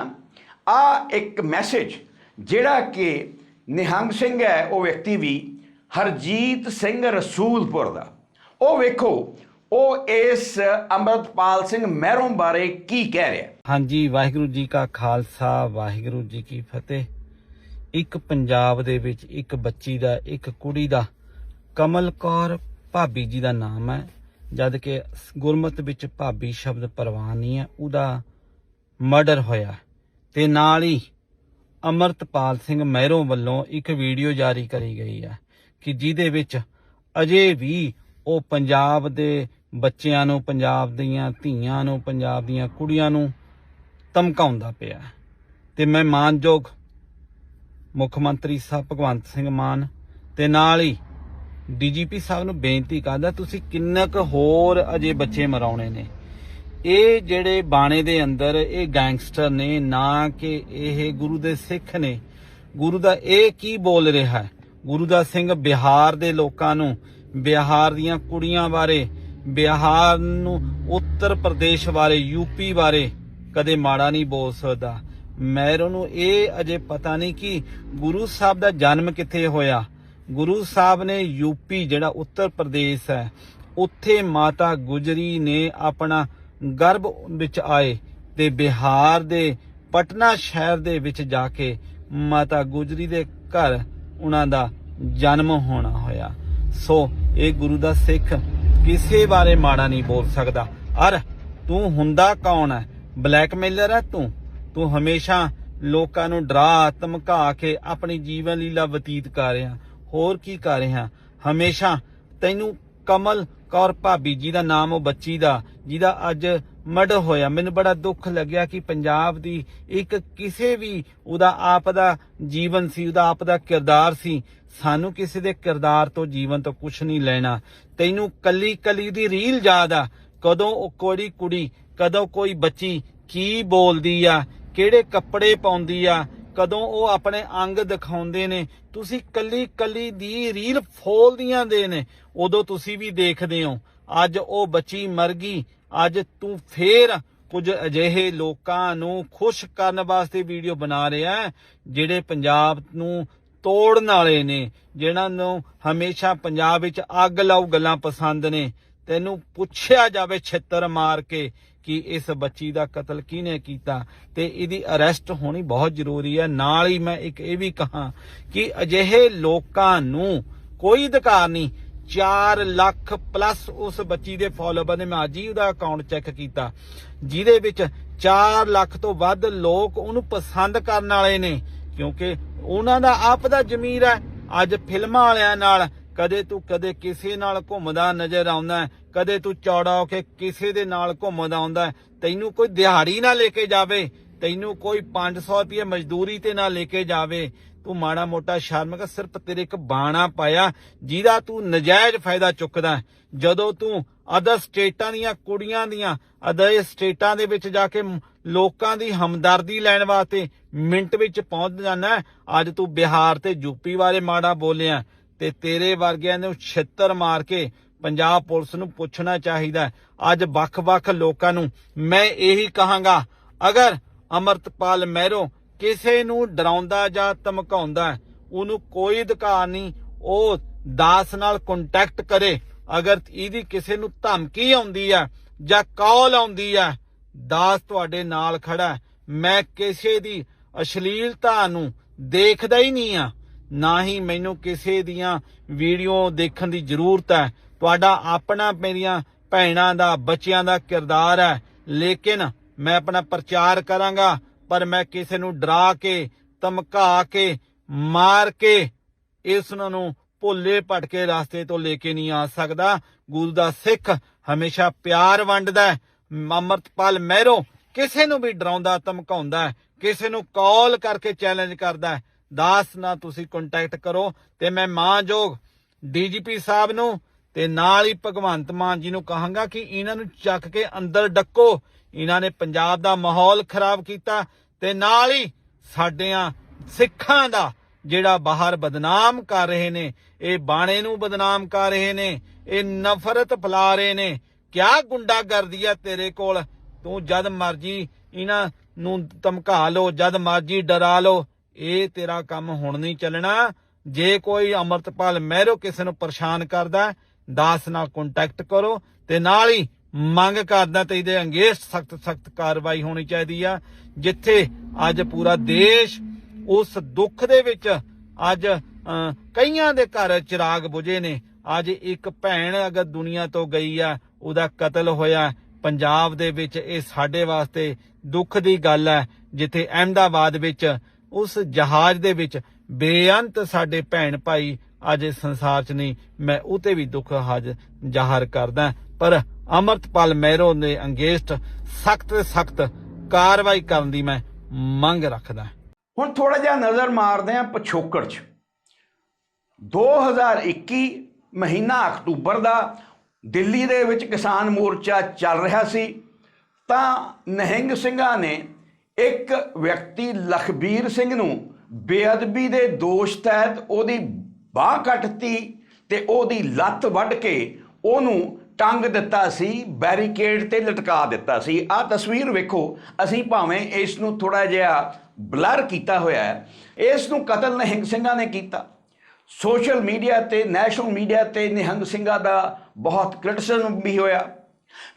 ਆ ਇੱਕ ਮੈਸੇਜ ਜਿਹੜਾ ਕਿ ਨਿਹੰਗ ਸਿੰਘ ਹੈ, ਉਹ ਵਿਅਕਤੀ ਵੀ ਹਰਜੀਤ ਸਿੰਘ ਰਸੂਲਪੁਰ ਦਾ। ਉਹ ਵੇਖੋ, ਉਹ ਇਸ ਅੰਮ੍ਰਿਤਪਾਲ ਸਿੰਘ ਮਹਿਰੋਂ ਬਾਰੇ ਕੀ ਕਹਿ ਰਿਹਾ ਹਾਂਜੀ, ਵਾਹਿਗੁਰੂ ਜੀ ਕਾ ਖਾਲਸਾ, ਵਾਹਿਗੁਰੂ ਜੀ ਕੀ ਫਤਿਹ। ਇੱਕ ਪੰਜਾਬ ਦੇ ਵਿੱਚ ਇੱਕ ਬੱਚੀ ਦਾ, ਇੱਕ ਕੁੜੀ ਦਾ ਕਮਲ ਕੌਰ ਭਾਬੀ ਜੀ ਦਾ ਨਾਮ ਹੈ, ਜਦ ਕਿ ਗੁਰਮਤ ਵਿੱਚ ਭਾਬੀ ਸ਼ਬਦ ਪ੍ਰਵਾਨ ਨਹੀਂ ਹੈ, ਉਹਦਾ ਮਰਡਰ ਹੋਇਆ ਤੇ ਨਾਲ ਹੀ ਅਮਰਤਪਾਲ ਸਿੰਘ ਮਹਿਰੋਂ ਵੱਲੋਂ ਇੱਕ ਵੀਡੀਓ ਜਾਰੀ ਕਰੀ ਗਈ ਹੈ ਕਿ ਜਿਹਦੇ ਵਿੱਚ ਅਜੇ ਵੀ ਉਹ ਪੰਜਾਬ ਦੇ ਬੱਚਿਆਂ ਨੂੰ, ਪੰਜਾਬ ਦੀਆਂ ਧੀਆਂ ਨੂੰ, ਪੰਜਾਬ ਦੀਆਂ ਕੁੜੀਆਂ ਨੂੰ ਧਮਕਾਉਂਦਾ ਪਿਆ ਹੈ। ਤੇ ਮੈਂ ਮਾਨਯੋਗ ਮੁੱਖ ਮੰਤਰੀ ਸਾਹਿਬ ਭਗਵੰਤ ਸਿੰਘ ਮਾਨ ਤੇ ਨਾਲ ਹੀ ਡੀਜੀਪੀ ਸਾਹਿਬ ਨੂੰ ਬੇਨਤੀ ਕਰਦਾ, ਤੁਸੀਂ ਕਿੰਨਾ ਕੁ ਹੋਰ ਅਜੇ ਬੱਚੇ ਮਰਾਉਣੇ ਨੇ। ਇਹ ਜਿਹੜੇ ਬਾਣੇ ਦੇ ਅੰਦਰ ਇਹ ਗੈਂਗਸਟਰ ਨੇ, ਨਾ ਕਿ ਇਹ ਗੁਰੂ ਦੇ ਸਿੱਖ ਨੇ। ਗੁਰੂ ਦਾ ਇਹ ਕੀ ਬੋਲ ਰਿਹਾ ਹੈ? ਗੁਰੂ ਦਾ ਸਿੰਘ ਬਿਹਾਰ ਦੇ ਲੋਕਾਂ ਨੂੰ, ਬਿਹਾਰ ਦੀਆਂ ਕੁੜੀਆਂ ਬਾਰੇ, ਬਿਹਾਰ ਨੂੰ ਉੱਤਰ ਪ੍ਰਦੇਸ਼ ਬਾਰੇ ਯੂਪੀ ਬਾਰੇ ਕਦੇ ਮਾੜਾ ਨਹੀਂ ਬੋਲ ਸਕਦਾ। ਮੈਰੋਂ ਨੂੰ ਇਹ ਅਜੇ ਪਤਾ ਨਹੀਂ ਕਿ ਗੁਰੂ ਸਾਹਿਬ ਦਾ ਜਨਮ ਕਿੱਥੇ ਹੋਇਆ। ਗੁਰੂ ਸਾਹਿਬ ਨੇ ਯੂਪੀ ਜਿਹੜਾ ਉੱਤਰ ਪ੍ਰਦੇਸ਼ ਹੈ, ਉੱਥੇ ਮਾਤਾ ਗੁਜਰੀ ਨੇ ਆਪਣਾ ਗਰਭ ਵਿੱਚ ਆਏ ਤੇ ਬਿਹਾਰ ਦੇ ਪਟਨਾ ਸ਼ਹਿਰ ਦੇ ਵਿੱਚ ਜਾ ਕੇ ਮਾਤਾ ਗੁਜਰੀ ਦੇ ਘਰ ਉਹਨਾਂ ਦਾ ਜਨਮ ਹੋਣਾ ਹੋਇਆ। ਸੋ ਇਹ ਗੁਰੂ ਦਾ ਸਿੱਖ ਕਿਸੇ ਬਾਰੇ ਮਾੜਾ ਨਹੀਂ ਬੋਲ ਸਕਦਾ। ਅਰ ਤੂੰ ਹੁੰਦਾ ਕੌਣ ਹੈ? ਬਲੈਕਮੇਲਰ ਹੈ ਤੂੰ? ਤੂੰ ਹਮੇਸ਼ਾ ਲੋਕਾਂ ਨੂੰ ਡਰਾ ਧਮਕਾ ਕੇ ਆਪਣੀ ਜੀਵਨ ਲੀਲਾ ਬਤੀਤ ਕਰ ਰਿਹਾ। ਹੋਰ ਕੀ ਕਰ ਰਿਹਾ? ਹਮੇਸ਼ਾ ਤੈਨੂੰ ਕਮਲ ਕੌਰ ਭਾਬੀ ਜੀ ਦਾ ਨਾਮ ਉਹ ਬੱਚੀ ਦਾ, ਜਿਹਦਾ ਅੱਜ ਮਰਡਰ ਹੋਇਆ। ਮੈਨੂੰ ਬੜਾ ਦੁੱਖ ਲੱਗਿਆ ਕਿ ਪੰਜਾਬ ਦੀ ਇੱਕ ਕਿਸੇ ਵੀ ਉਹਦਾ ਆਪ ਦਾ ਜੀਵਨ ਸੀ, ਉਹਦਾ ਆਪ ਦਾ ਕਿਰਦਾਰ ਸੀ। ਸਾਨੂੰ ਕਿਸੇ ਦੇ ਕਿਰਦਾਰ ਤੋਂ ਜੀਵਨ ਤੋਂ ਕੁਝ ਨਹੀਂ ਲੈਣਾ। ਤੈਨੂੰ ਕੱਲੀ ਕੱਲੀ ਦੀ ਰੀਲ ਯਾਦ ਆ। ਕਦੋਂ ਉਹ ਕੋੜੀ ਕੁੜੀ, ਕਦੋਂ ਕੋਈ ਬੱਚੀ ਕੀ ਬੋਲਦੀ ਆ, ਕਿਹੜੇ ਕੱਪੜੇ ਪਾਉਂਦੀ ਆ ਕਦੋਂ ਉਹ ਆਪਣੇ ਅੰਗ ਦਿਖਾਉਂਦੇ ਨੇ, ਤੁਸੀਂ ਕੱਲੀ ਕੱਲੀ ਦੀ ਰੀਲ ਫੋਲਦੀਆਂ ਦੇ ਨੇ, ਉਦੋਂ ਤੁਸੀਂ ਵੀ ਦੇਖਦੇ ਹੋ। ਅੱਜ ਉਹ ਬੱਚੀ ਮਰ ਗਈ, ਅੱਜ ਤੂੰ ਫੇਰ ਕੁਝ ਅਜਿਹੇ ਲੋਕਾਂ ਨੂੰ ਖੁਸ਼ ਕਰਨ ਵਾਸਤੇ ਵੀਡੀਓ ਬਣਾ ਰਿਹਾ ਜਿਹੜੇ ਪੰਜਾਬ ਨੂੰ ਤੋੜਨ ਵਾਲੇ ਨੇ ਜਿਹਨਾਂ ਨੂੰ ਹਮੇਸ਼ਾ ਪੰਜਾਬ ਵਿੱਚ ਅੱਗ ਲਾਉ ਗੱਲਾਂ ਪਸੰਦ ਨੇ। ਤੈਨੂੰ ਪੁੱਛਿਆ ਜਾਵੇ ਛਿੱਤਰ ਮਾਰ ਕੇ ਕਿ ਇਸ ਬੱਚੀ ਦਾ ਕਤਲ ਕਿਹਨੇ ਕੀਤਾ ਤੇ ਇਹਦੀ ਅਰੈਸਟ ਹੋਣੀ ਬਹੁਤ ਜ਼ਰੂਰੀ ਹੈ। ਨਾਲ ਹੀ ਮੈਂ ਇੱਕ ਇਹ ਵੀ ਕਹਾਂ ਕਿ ਅਜਿਹੇ ਲੋਕਾਂ ਨੂੰ ਕੋਈ ਅਧਿਕਾਰ ਨਹੀਂ। 4 ਲੱਖ ਪਲੱਸ ਉਸ ਬੱਚੀ ਦੇ ਫਾਲੋਅਰ ਨੇ, ਮੈਂ ਅੱਜ ਹੀ ਉਹਦਾ ਅਕਾਊਂਟ ਚੈੱਕ ਕੀਤਾ। ਜਿਹਦੇ ਵਿੱਚ 4 ਲੱਖ ਤੋਂ ਵੱਧ ਲੋਕ ਉਹਨੂੰ ਪਸੰਦ ਕਰਨ ਵਾਲੇ ਨੇ, ਕਿਉਂਕਿ ਉਹਨਾਂ ਦਾ ਆਪ ਦਾ ਜ਼ਮੀਰ ਹੈ। ਅੱਜ ਫਿਲਮਾਂ ਵਾਲਿਆਂ ਨਾਲ ਕਦੇ ਤੂੰ ਕਦੇ ਕਿਸੇ ਨਾਲ ਘੁੰਮਦਾ ਨਜ਼ਰ ਆਉਂਦਾ ਕਦੇ ਤੂੰ ਚੌੜਾ ਹੋ ਕੇ ਕਿਸੇ ਦੇ ਨਾਲ ਘੁੰਮਦਾ ਆਉਂਦਾ ਤੈਨੂੰ ਕੋਈ ਦਿਹਾੜੀ ਨਾ ਲੈ ਕੇ ਜਾਵੇ, ਤੈਨੂੰ ਕੋਈ 500 ਰੁਪਏ ਮਜ਼ਦੂਰੀ ਤੇ ਨਾ ਲੈ ਕੇ ਜਾਵੇ। ਤੂੰ ਮਾੜਾ ਮੋਟਾ ਸ਼ਰਮ ਕਰ, ਸਿਰਫ ਤੇਰੇ ਇੱਕ ਬਾਣਾ ਪਾਇਆ, ਜਿਹਦਾ ਤੂੰ ਨਜਾਇਜ਼ ਫਾਇਦਾ ਚੁੱਕਦਾ ਜਦੋਂ ਤੂੰ ਅਦਰ ਸਟੇਟਾਂ ਦੀਆਂ ਕੁੜੀਆਂ ਦੀਆਂ ਅਦਰ ਸਟੇਟਾਂ ਦੇ ਵਿੱਚ ਜਾ ਕੇ ਲੋਕਾਂ ਦੀ ਹਮਦਰਦੀ ਲੈਣ ਵਾਸਤੇ ਮਿੰਟ ਵਿੱਚ ਪਹੁੰਚ ਜਾਂਦਾ ਅੱਜ ਤੂੰ ਬਿਹਾਰ ਤੇ ਯੂਪੀ ਬਾਰੇ ਮਾੜਾ ਬੋਲਿਆ ਤੇ ਤੇਰੇ ਵਰਗਿਆਂ ਨੂੰ ਛਿੱਤਰ ਮਾਰ ਕੇ ਪੰਜਾਬ ਪੁਲਿਸ ਨੂੰ ਪੁੱਛਣਾ ਚਾਹੀਦਾ ਅੱਜ ਵੱਖ-ਵੱਖ ਲੋਕਾਂ ਨੂੰ ਮੈਂ ਇਹੀ ਕਹਾਂਗਾ, ਅਗਰ ਅਮਰਤਪਾਲ ਮਹਿਰੋ ਕਿਸੇ ਨੂੰ ਡਰਾਉਂਦਾ ਜਾਂ ਧਮਕਾਉਂਦਾ ਉਹਨੂੰ ਕੋਈ ਅਧਿਕਾਰ ਨਹੀਂ, ਉਹ ਦਾਸ ਨਾਲ ਕੰਟੈਕਟ ਕਰੇ। ਅਗਰ ਇਹਦੀ ਕਿਸੇ ਨੂੰ ਧਮਕੀ ਆਉਂਦੀ ਹੈ ਜਾਂ ਕਾਲ ਆਉਂਦੀ ਹੈ, ਦਾਸ ਤੁਹਾਡੇ ਨਾਲ ਖੜਾ ਮੈਂ ਕਿਸੇ ਦੀ ਅਸ਼ਲੀਲਤਾ ਨੂੰ ਦੇਖਦਾ ਹੀ ਨਹੀਂ ਆ ਨਾ ਹੀ ਮੈਨੂੰ ਕਿਸੇ ਦੀਆਂ ਵੀਡੀਓ ਦੇਖਣ ਦੀ ਜ਼ਰੂਰਤ ਹੈ। ਤੁਹਾਡਾ ਆਪਣਾ ਮੇਰੀਆਂ ਭੈਣਾਂ ਦਾ, ਬੱਚਿਆਂ ਦਾ ਕਿਰਦਾਰ ਹੈ। ਲੇਕਿਨ ਮੈਂ ਆਪਣਾ ਪ੍ਰਚਾਰ ਕਰਾਂਗਾ, ਪਰ ਮੈਂ ਕਿਸੇ ਨੂੰ ਡਰਾ ਕੇ, ਧਮਕਾ ਕੇ, ਮਾਰ ਕੇ ਇਸ ਨੂੰ ਭੁੱਲੇ ਭਟਕੇ ਰਸਤੇ ਤੋਂ ਲੈ ਕੇ ਨਹੀਂ ਆ ਸਕਦਾ। ਗੁਰੂ ਦਾ ਸਿੱਖ ਹਮੇਸ਼ਾ ਪਿਆਰ ਵੰਡਦਾ ਹੈ। ਅਮਰਤਪਾਲ ਮਹਿਰੋ ਕਿਸੇ ਨੂੰ ਵੀ ਡਰਾਉਂਦਾ, ਧਮਕਾਉਂਦਾ ਕਿਸੇ ਨੂੰ ਕਾਲ ਕਰਕੇ ਚੈਲੰਜ ਕਰਦਾ ਦਾਸ ਨਾਲ ਤੁਸੀਂ ਕੰਟੈਕਟ ਕਰੋ ਤੇ ਮੈਂ ਮਾਨਯੋਗ ਡੀਜੀਪੀ ਸਾਹਿਬ ਨੂੰ ਤੇ ਨਾਲ ਹੀ ਭਗਵੰਤ ਮਾਨ ਜੀ ਨੂੰ ਕਹਾਂਗਾ ਕਿ ਇਹਨਾਂ ਨੂੰ ਚੱਕ ਕੇ ਅੰਦਰ ਡੱਕੋ। ਇਹਨਾਂ ਨੇ ਪੰਜਾਬ ਦਾ ਮਾਹੌਲ ਖਰਾਬ ਕੀਤਾ ਤੇ ਨਾਲ ਹੀ ਸਾਡਿਆਂ ਸਿੱਖਾਂ ਦਾ ਜਿਹੜਾ ਬਾਹਰ ਬਦਨਾਮ ਕਰ ਰਹੇ ਨੇ, ਇਹ ਬਾਣੇ ਨੂੰ ਬਦਨਾਮ ਕਰ ਰਹੇ ਨੇ, ਇਹ ਨਫ਼ਰਤ ਫੈਲਾ ਰਹੇ ਨੇ। ਕਿਆ ਗੁੰਡਾਗਰਦੀ ਆ ਤੇਰੇ ਕੋਲ? ਤੂੰ ਜਦ ਮਰਜ਼ੀ ਇਹਨਾਂ ਨੂੰ ਧਮਕਾ ਲਓ, ਜਦ ਮਰਜ਼ੀ ਡਰਾ ਲਓ। ਇਹ ਤੇਰਾ ਕੰਮ ਹੁਣ ਨਹੀਂ ਚੱਲਣਾ। ਜੇ ਕੋਈ ਅਮਰਤਪਾਲ ਮਹਿਰੋ ਕਿਸੇ ਨੂੰ ਪਰੇਸ਼ਾਨ ਕਰਦਾ ਹੈ, ਦਾਸ ਨਾਲ ਕੰਟੈਕਟ ਕਰੋ ਤੇ ਨਾਲ ਹੀ ਮੰਗ ਕਰਦਾ ਤੇ ਇਹਦੇ ਅੰਗੇਸ਼ ਸਖਤ ਸਖਤ ਕਾਰਵਾਈ ਹੋਣੀ ਚਾਹੀਦੀ ਆ। ਜਿੱਥੇ ਅੱਜ ਪੂਰਾ ਦੇਸ਼ ਉਸ ਦੁੱਖ ਦੇ ਵਿੱਚ ਅੱਜ ਕਈਆਂ ਦੇ ਘਰ ਚਿਰਾਗ ਬੁਝੇ ਨੇ। ਅੱਜ ਇੱਕ ਭੈਣ ਅਗਰ ਦੁਨੀਆ ਤੋਂ ਗਈ ਆ ਉਹਦਾ ਕਤਲ ਹੋਇਆ। ਪੰਜਾਬ ਦੇ ਵਿੱਚ ਇਹ ਸਾਡੇ ਵਾਸਤੇ ਦੁੱਖ ਦੀ ਗੱਲ ਹੈ ਜਿੱਥੇ ਅਹਿਮਦਾਬਾਦ ਵਿੱਚ ਉਸ ਜਹਾਜ਼ ਦੇ ਵਿੱਚ ਬੇਅੰਤ ਸਾਡੇ ਭੈਣ ਭਾਈ ਅੱਜ ਇਸ ਸੰਸਾਰ 'ਚ ਨਹੀਂ, ਮੈਂ ਉਹ ਤੇ ਵੀ ਦੁੱਖ ਹਾਜ਼ ਜ਼ਾਹਰ ਕਰਦਾ ਪਰ ਅਮਰਤਪਾਲ ਮਹਿਰੋ ਦੇ ਅੰਗੇਸਟ ਸਖਤ ਸਖਤ ਕਾਰਵਾਈ ਕਰਨ ਦੀ ਮੈਂ ਮੰਗ ਰੱਖਦਾ ਹੁਣ ਥੋੜਾ ਜਿਹਾ ਨਜ਼ਰ ਮਾਰਦੇ ਹਾਂ ਪਿਛੋਕੜ 'ਚ। 2021 ਮਹੀਨਾ ਅਕਤੂਬਰ ਦਾ ਦਿੱਲੀ ਦੇ ਵਿੱਚ ਕਿਸਾਨ ਮੋਰਚਾ ਚੱਲ ਰਿਹਾ ਸੀ, ਤਾਂ ਨਹਿੰਗ ਸਿੰਘਾਂ ਨੇ ਇੱਕ ਵਿਅਕਤੀ ਲਖਬੀਰ ਸਿੰਘ ਨੂੰ ਬੇਅਦਬੀ ਦੇ ਦੋਸ਼ ਤਹਿਤ ਉਹਦੀ ਬਾਹ ਕੱਟਤੀ ਤੇ ਉਹਦੀ ਲੱਤ ਵੱਢ ਕੇ ਉਹਨੂੰ ਟੰਗ ਦਿੱਤਾ ਸੀ, ਬੈਰੀਕੇਡ ਤੇ ਲਟਕਾ ਦਿੱਤਾ ਸੀ। ਆਹ ਤਸਵੀਰ ਵੇਖੋ, ਅਸੀਂ ਭਾਵੇਂ ਇਸ ਨੂੰ ਥੋੜਾ ਜਿਹਾ ਬਲਰ ਕੀਤਾ ਹੋਇਆ ਹੈ। ਇਸ ਨੂੰ ਕਤਲ ਨਿਹੰਗ ਸਿੰਘਾਂ ਨੇ ਕੀਤਾ। ਸੋਸ਼ਲ ਮੀਡੀਆ ਤੇ, ਨੈਸ਼ਨਲ ਮੀਡੀਆ ਤੇ ਨਿਹੰਗ ਸਿੰਘਾਂ ਦਾ ਬਹੁਤ ਕ੍ਰਿਟਿਸਿਜ਼ਮ ਵੀ ਹੋਇਆ।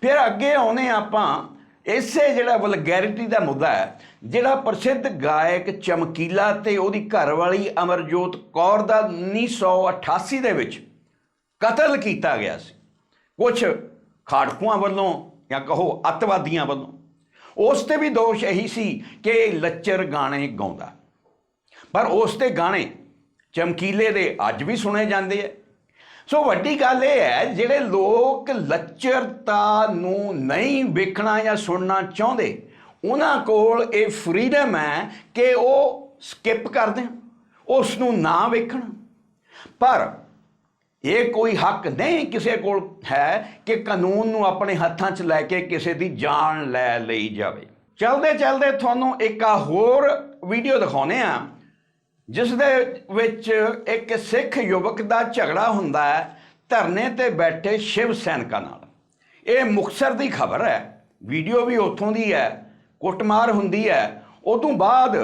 ਫਿਰ ਅੱਗੇ ਆਉਨੇ ਆਪਾਂ ਇਸੇ ਜਿਹੜਾ ਵਲਗੈਰਿਟੀ ਦਾ ਮੁੱਦਾ ਹੈ, ਜਿਹੜਾ ਪ੍ਰਸਿੱਧ ਗਾਇਕ ਚਮਕੀਲਾ ਤੇ ਉਹਦੀ ਘਰਵਾਲੀ ਅਮਰਜੋਤ ਕੌਰ ਦਾ 1988 ਦੇ ਵਿੱਚ ਕਤਲ ਕੀਤਾ ਗਿਆ ਸੀ। ਕੁਝ ਖਾੜਕੂਆਂ ਵੱਲੋਂ ਜਾਂ ਕਹੋ ਅੱਤਵਾਦੀਆਂ ਵੱਲੋਂ। ਉਸ ਤੇ ਵੀ ਦੋਸ਼ ਇਹੀ ਸੀ ਕਿ ਲੱਚਰ ਗਾਣੇ ਗਾਉਂਦਾ। ਪਰ ਉਸ ਤੇ ਗਾਣੇ ਚਮਕੀਲੇ ਦੇ ਅੱਜ ਵੀ ਸੁਣੇ ਜਾਂਦੇ ਐ ਸੋ ਵੱਡੀ ਗੱਲ ਇਹ ਹੈ, ਜਿਹੜੇ ਲੋਕ ਲੱਚਰਤਾ ਨੂੰ ਨਹੀਂ ਵੇਖਣਾ ਜਾਂ ਸੁਣਨਾ ਚਾਹੁੰਦੇ, ਉਹਨਾਂ ਕੋਲ ਇਹ ਫਰੀडम ਹੈ ਕਿ ਉਹ ਸਕਿਪ ਕਰ ਦੇਣ ਉਸ ਨੂੰ ਨਾ ਵੇਖਣ। ਪਰ ਇਹ ਕੋਈ ਹੱਕ ਨਹੀਂ ਕਿਸੇ ਕੋਲ ਹੈ ਕਿ ਕਾਨੂੰਨ ਨੂੰ ਆਪਣੇ ਹੱਥਾਂ 'ਚ ਲੈ ਕੇ ਕਿਸੇ ਦੀ ਜਾਨ ਲੈ ਲਈ ਜਾਵੇ। ਚਲਦੇ ਚਲਦੇ ਤੁਹਾਨੂੰ ਇੱਕ ਆ ਹੋਰ ਵੀਡੀਓ ਦਿਖਾਉਨੇ ਆ ਜਿਸ ਦੇ ਵਿੱਚ ਇੱਕ ਸਿੱਖ ਯੁਵਕ ਦਾ ਝਗੜਾ ਹੁੰਦਾ ਹੈ, ਧਰਨੇ ਤੇ ਬੈਠੇ ਸ਼ਿਵ ਸੈਨਿਕਾਂ ਨਾਲ। ਇਹ ਮੁਕਤਸਰ ਦੀ ਖਬਰ ਹੈ। ਵੀਡੀਓ ਵੀ ਉੱਥੋਂ ਦੀ ਹੈ। ਕੁੱਟਮਾਰ ਹੁੰਦੀ ਹੈ। ਉਦੋਂ ਬਾਅਦ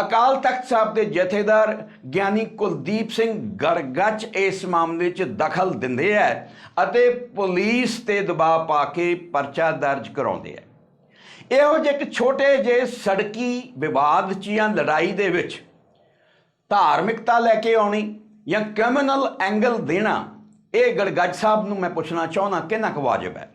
ਅਕਾਲ ਤਖਤ ਸਾਹਿਬ ਦੇ ਜਥੇਦਾਰ ਗਿਆਨੀ ਕੁਲਦੀਪ ਸਿੰਘ ਗਰਗੱਚ ਇਸ ਮਾਮਲੇ 'ਚ ਦਖਲ ਦਿੰਦੇ ਹੈ ਅਤੇ ਪੁਲਿਸ ਤੇ ਦਬਾਅ ਪਾ ਕੇ ਪਰਚਾ ਦਰਜ ਕਰਾਉਂਦੇ ਹੈ। ਇਹੋ ਜਿਹੇ ਇੱਕ ਛੋਟੇ ਜਿਹੇ ਸੜਕੀ ਵਿਵਾਦ 'ਚ ਜਾਂ ਲੜਾਈ ਦੇ ਵਿੱਚ ਧਾਰਮਿਕਤਾ ਲੈ ਕੇ ਆਉਣੀ ਜਾਂ ਕ੍ਰਿਮੀਨਲ ਐਂਗਲ ਦੇਣਾ, ਇਹ ਗੜਗੱਜ ਸਾਹਿਬ ਨੂੰ ਮੈਂ ਪੁੱਛਣਾ ਚਾਹੁੰਦਾ, ਕਿੰਨਾ ਕੁ ਵਾਜਬ ਹੈ?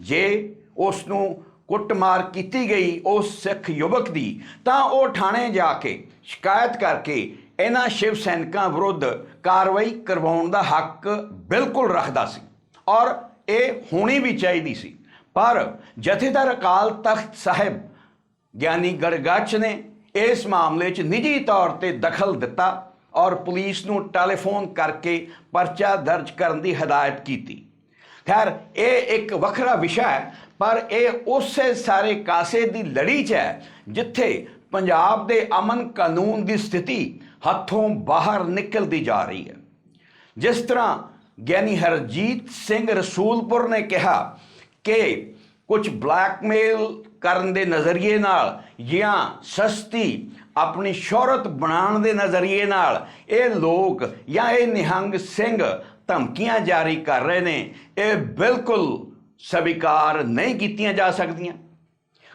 ਜੇ ਉਸ ਨੂੰ ਕੁੱਟਮਾਰ ਕੀਤੀ ਗਈ ਉਸ ਸਿੱਖ ਯੁਵਕ ਦੀ, ਤਾਂ ਉਹ ਥਾਣੇ ਜਾ ਕੇ ਸ਼ਿਕਾਇਤ ਕਰਕੇ ਇਹਨਾਂ ਸ਼ਿਵ ਸੈਨਿਕਾਂ ਵਿਰੁੱਧ ਕਾਰਵਾਈ ਕਰਵਾਉਣ ਦਾ ਹੱਕ ਬਿਲਕੁਲ ਰੱਖਦਾ ਸੀ ਔਰ ਇਹ ਹੋਣੀ ਵੀ ਚਾਹੀਦੀ ਸੀ। ਪਰ ਜਥੇਦਾਰ ਅਕਾਲ ਤਖਤ ਸਾਹਿਬ, ਗਿਆਨੀ ਗੜਗੱਛ ਨੇ ਇਸ ਮਾਮਲੇ 'ਚ ਨਿੱਜੀ ਤੌਰ ਤੇ ਦਖਲ ਦਿੱਤਾ ਔਰ ਪੁਲਿਸ ਨੂੰ ਟੈਲੀਫੋਨ ਕਰਕੇ ਪਰਚਾ ਦਰਜ ਕਰਨ ਦੀ ਹਦਾਇਤ ਕੀਤੀ। ਖੈਰ, ਇਹ ਇੱਕ ਵੱਖਰਾ ਵਿਸ਼ਾ ਹੈ, ਪਰ ਇਹ ਉਸੇ ਸਾਰੇ ਕਾਸੇ ਦੀ ਲੜੀ 'ਚ ਹੈ ਜਿੱਥੇ ਪੰਜਾਬ ਦੇ ਅਮਨ ਕਾਨੂੰਨ ਦੀ ਸਥਿਤੀ ਹੱਥੋਂ ਬਾਹਰ ਨਿਕਲਦੀ ਜਾ ਰਹੀ ਹੈ। ਜਿਸ ਤਰ੍ਹਾਂ ਗਿਆਨੀ ਹਰਜੀਤ ਸਿੰਘ ਰਸੂਲਪੁਰ ਨੇ ਕਿਹਾ ਕਿ ਕੁਝ ਬਲੈਕਮੇਲ ਕਰਨ ਦੇ ਨਜ਼ਰੀਏ ਨਾਲ ਜਾਂ ਸਸਤੀ ਆਪਣੀ ਸ਼ੋਹਰਤ ਬਣਾਉਣ ਦੇ ਨਜ਼ਰੀਏ ਨਾਲ ਇਹ ਲੋਕ ਜਾਂ ਇਹ ਨਿਹੰਗ ਸਿੰਘ ਧਮਕੀਆਂ ਜਾਰੀ ਕਰ ਰਹੇ ਨੇ, ਇਹ ਬਿਲਕੁਲ ਸਵੀਕਾਰ ਨਹੀਂ ਕੀਤੀਆਂ ਜਾ ਸਕਦੀਆਂ।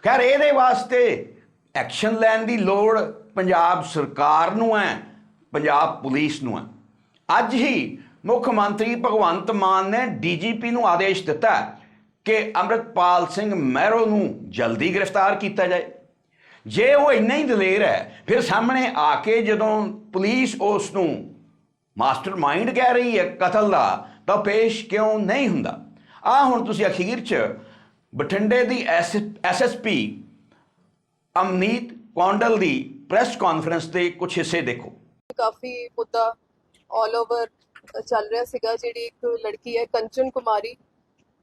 ਖੈਰ, ਇਹਦੇ ਵਾਸਤੇ ਐਕਸ਼ਨ ਲੈਣ ਦੀ ਲੋੜ ਪੰਜਾਬ ਸਰਕਾਰ ਨੂੰ ਹੈ, ਪੰਜਾਬ ਪੁਲਿਸ ਨੂੰ ਹੈ। ਅੱਜ ਹੀ ਮੁੱਖ ਮੰਤਰੀ ਭਗਵੰਤ ਮਾਨ ਨੇ ਡੀਜੀਪੀ ਨੂੰ ਆਦੇਸ਼ ਦਿੱਤਾ ਕਿ ਅੰਮ੍ਰਿਤਪਾਲ ਸਿੰਘ ਮਹਿਰੋ ਨੂੰ ਜਲਦੀ ਗ੍ਰਿਫਤਾਰ ਕੀਤਾ ਜਾਏ। ਜੇ ਉਹ ਇੰਨਾ ਹੀ ਦਲੇਰ ਹੈ, ਫਿਰ ਸਾਹਮਣੇ ਆ ਕੇ ਜਦੋਂ ਪੁਲਿਸ ਉਸ ਨੂੰ ਮਾਸਟਰਮਾਈਂਡ ਕਹਿ ਰਹੀ ਹੈ ਕਤਲ ਦਾ, ਤਾਂ ਪੇਸ਼ ਕਿਉਂ ਨਹੀਂ ਹੁੰਦਾ? ਆ ਹੁਣ ਤੁਸੀਂ ਅਖੀਰ 'ਚ ਬਠਿੰਡੇ ਦੀ ਐਸਐਸਪੀ ਅਮਨੀਤ ਕੌਂਡਲ ਦੀ ਪ੍ਰੈਸ ਕਾਨਫਰੰਸ ਦੇ ਕੁਝ ਹਿੱਸੇ ਦੇਖੋ। ਕਾਫੀ ਮੁੱਦਾ 올 ਓਵਰ ਚੱਲ ਰਿਹਾ ਸੀਗਾ, ਜਿਹੜੀ ਇੱਕ ਲੜਕੀ ਹੈ ਕੰਚਨ ਕੁਮਾਰੀ।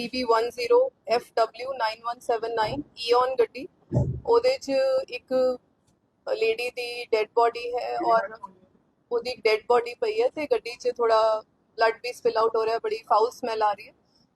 PB10 FW9179 ਈਓਨ ਗੱਡੀ। ਉਹਦੇ ਚ ਇੱਕ ਲੇਡੀ ਦੀ ਡੈੱਡ ਬੋਡੀ ਹੈ ਔਰ ਉਹਦੀ ਡੈੱਡ ਬੋਡੀ ਪਈ ਹੈ ਤੇ ਗੱਡੀ 'ਚ ਥੋੜਾ ਬਲੱਡ ਵੀ ਸਪਿਲ ਆਊਟ ਹੋ ਰਿਹਾ, ਬੜੀ ਫਾਊਲ ਸਮੈਲ ਆ ਰਹੀ ਹੈ।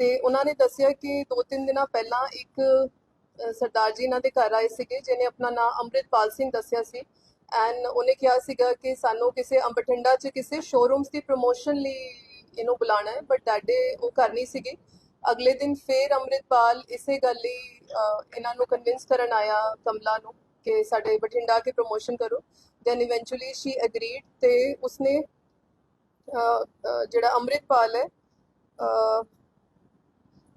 ਤੇ ਉਹਨਾਂ ਨੇ ਦੱਸਿਆ ਕਿ ਦੋ ਤਿੰਨ ਦਿਨਾਂ ਪਹਿਲਾਂ ਇੱਕ ਸਰਦਾਰ ਜੀ ਇਹਨਾਂ ਦੇ ਘਰ ਆਏ ਸੀਗੇ, ਜਿਹਨੇ ਆਪਣਾ ਨਾਮ ਅੰਮ੍ਰਿਤਪਾਲ ਸਿੰਘ ਦੱਸਿਆ ਸੀ। ਐਂਡ ਉਹਨੇ ਕਿਹਾ ਸੀਗਾ ਕਿ ਸਾਨੂੰ ਕਿਸੇ ਅੰਬਠਿੰਡਾ 'ਚ ਕਿਸੇ ਸ਼ੋਰੂਮਸ ਦੀ ਪ੍ਰੋਮੋਸ਼ਨ ਲਈ ਇਹਨੂੰ ਬੁਲਾਣਾ ਹੈ ਬਟ ਦੈਟ ਡੇ ਉਹ ਕਰ ਨਹੀਂ ਸੀਗੇ। ਅਗਲੇ ਦਿਨ ਫੇਰ ਅੰਮ੍ਰਿਤਪਾਲ ਇਸੇ ਗੱਲ ਲਈ ਇਹਨਾਂ ਨੂੰ ਕਨਵਿੰਸ ਕਰਨ ਆਇਆ ਕਮਲਾ ਨੂੰ ਕਿ ਸਾਡੇ ਬਠਿੰਡਾ ਕੇ ਪ੍ਰੋਮੋਸ਼ਨ ਕਰੋ। ਦੈਨ ਇਵੈਂਚੁਅਲੀ ਸ਼ੀ ਐਗਰੀਡ ਤੇ ਉਸਨੇ ਜਿਹੜਾ ਅੰਮ੍ਰਿਤਪਾਲ ਹੈ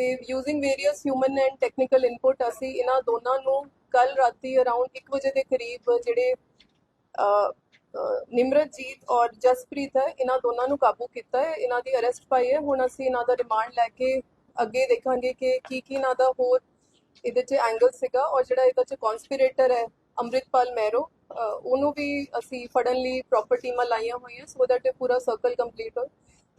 ਤੇ using various human and technical input ਅਸੀਂ ਇਹਨਾਂ ਦੋਨਾਂ ਨੂੰ ਕੱਲ ਰਾਤੀ ਅਰਾਊਂਡ 1 ਵਜੇ ਦੇ ਕਰੀਬ ਜਿਹੜੇ ਅ, ਅ, ਨਿਮਰਤਜੀਤ ਔਰ ਜਸਪ੍ਰੀਤ ਹੈ ਇਹਨਾਂ ਦੋਨਾਂ ਨੂੰ ਕਾਬੂ ਕੀਤਾ ਹੈ ਇਹਨਾਂ ਦੀ ਅਰੈਸਟ ਪਾਈ ਹੈ। ਹੁਣ ਅਸੀਂ ਇਹਨਾਂ ਦਾ ਰਿਮਾਂਡ ਲੈ ਕੇ ਅੱਗੇ ਦੇਖਾਂਗੇ ਕਿ ਕੀ ਕੀ ਇਹਨਾਂ ਦਾ ਹੋਰ ਇਹਦੇ 'ਚ ਐਂਗਲ ਸੀਗਾ ਔਰ ਜਿਹੜਾ ਇਹਦੇ 'ਚ ਕਨਸਪੀਰੇਟਰ ਹੈ ਅੰਮ੍ਰਿਤਪਾਲ ਮੈਰੋ ਉਹਨੂੰ ਵੀ ਅਸੀਂ ਫੜਨ ਲਈ ਪ੍ਰੋਪਰ ਟੀਮਾਂ ਲਾਈਆਂ ਹੋਈਆਂ ਸੋ ਦੈਟ ਇਹ ਪੂਰਾ ਸਰਕਲ ਕੰਪਲੀਟ ਹੋਏ।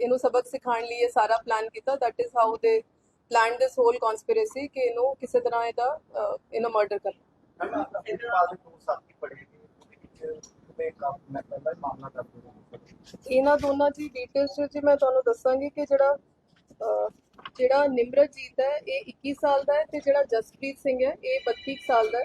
ਇਹਨੂੰ ਸਬਕ ਸਿਖਾਉਣ ਲਈ ਇਹ ਸਾਰਾ ਪਲਾਨ ਕੀਤਾ। That is how they plan this whole conspiracy ਕਿ ਇਹਨੂੰ ਕਿਸੇ ਤਰ੍ਹਾਂ ਇਹਦਾ ਇਹਨੂੰ ਮਰਡਰ ਕਰਨਾ ਇਹਨਾਂ ਦੋਨਾਂ ਦੀ ਡਿਟੇਲਸ ਚ ਮੈਂ ਤੁਹਾਨੂੰ ਦੱਸਾਂਗੀ ਕਿ ਜਿਹੜਾ ਅਹ, ਜਿਹੜਾ ਨਿਮਰਤਜੀਤ ਹੈ ਇਹ 21 ਸਾਲ ਦਾ ਹੈ ਤੇ ਜਿਹੜਾ ਜਸਪ੍ਰੀਤ ਸਿੰਘ ਹੈ ਇਹ 32 ਸਾਲ ਦਾ ਹੈ।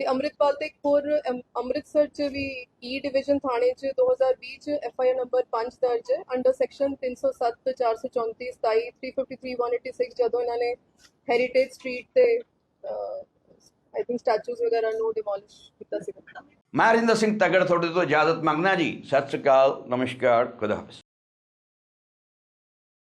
ਤੇ ਅੰਮ੍ਰਿਤਪਾਲ ਤੇ ਇੱਕ ਹੋਰ, ਅਮ- ਅੰਮ੍ਰਿਤਸਰ ਚ ਵੀ e ਈ ਡਿਵੀਜ਼ਨ ਥਾਣੇ ਚ 2020 ਚ ਐਫ ਆਈ ਆਰ ਨੰਬਰ 5 ਦਰਜ ਹੈ ਅੰਡਰ ਸੈਕਸ਼ਨ 307 434 27 353 186 ਜਦੋਂ ਇਹਨਾਂ ਨੇ ਹੈਰੀਟੇਜ ਸਟਰੀਟ ਤੇ ਆਈ ਥਿੰਕ ਸਟੈਚੂਜ਼ ਵਗੈਰਾ ਨੂੰ ਡਿਮੋਲਿਸ਼ ਕੀਤਾ ਸੀਗਾ। ਮੈਂ ਹਰਿੰਦਰ ਸਿੰਘ ਤਗੜ, ਤੁਹਾਡੇ ਤੋਂ ਇਜਾਜ਼ਤ ਮੰਗਦਾ ਜੀ। ਸਤਿ ਸ਼੍ਰੀ ਅਕਾਲ, ਨਮਸਕਾਰ, ਖੁਦਾ ਹਾਫਿਜ਼।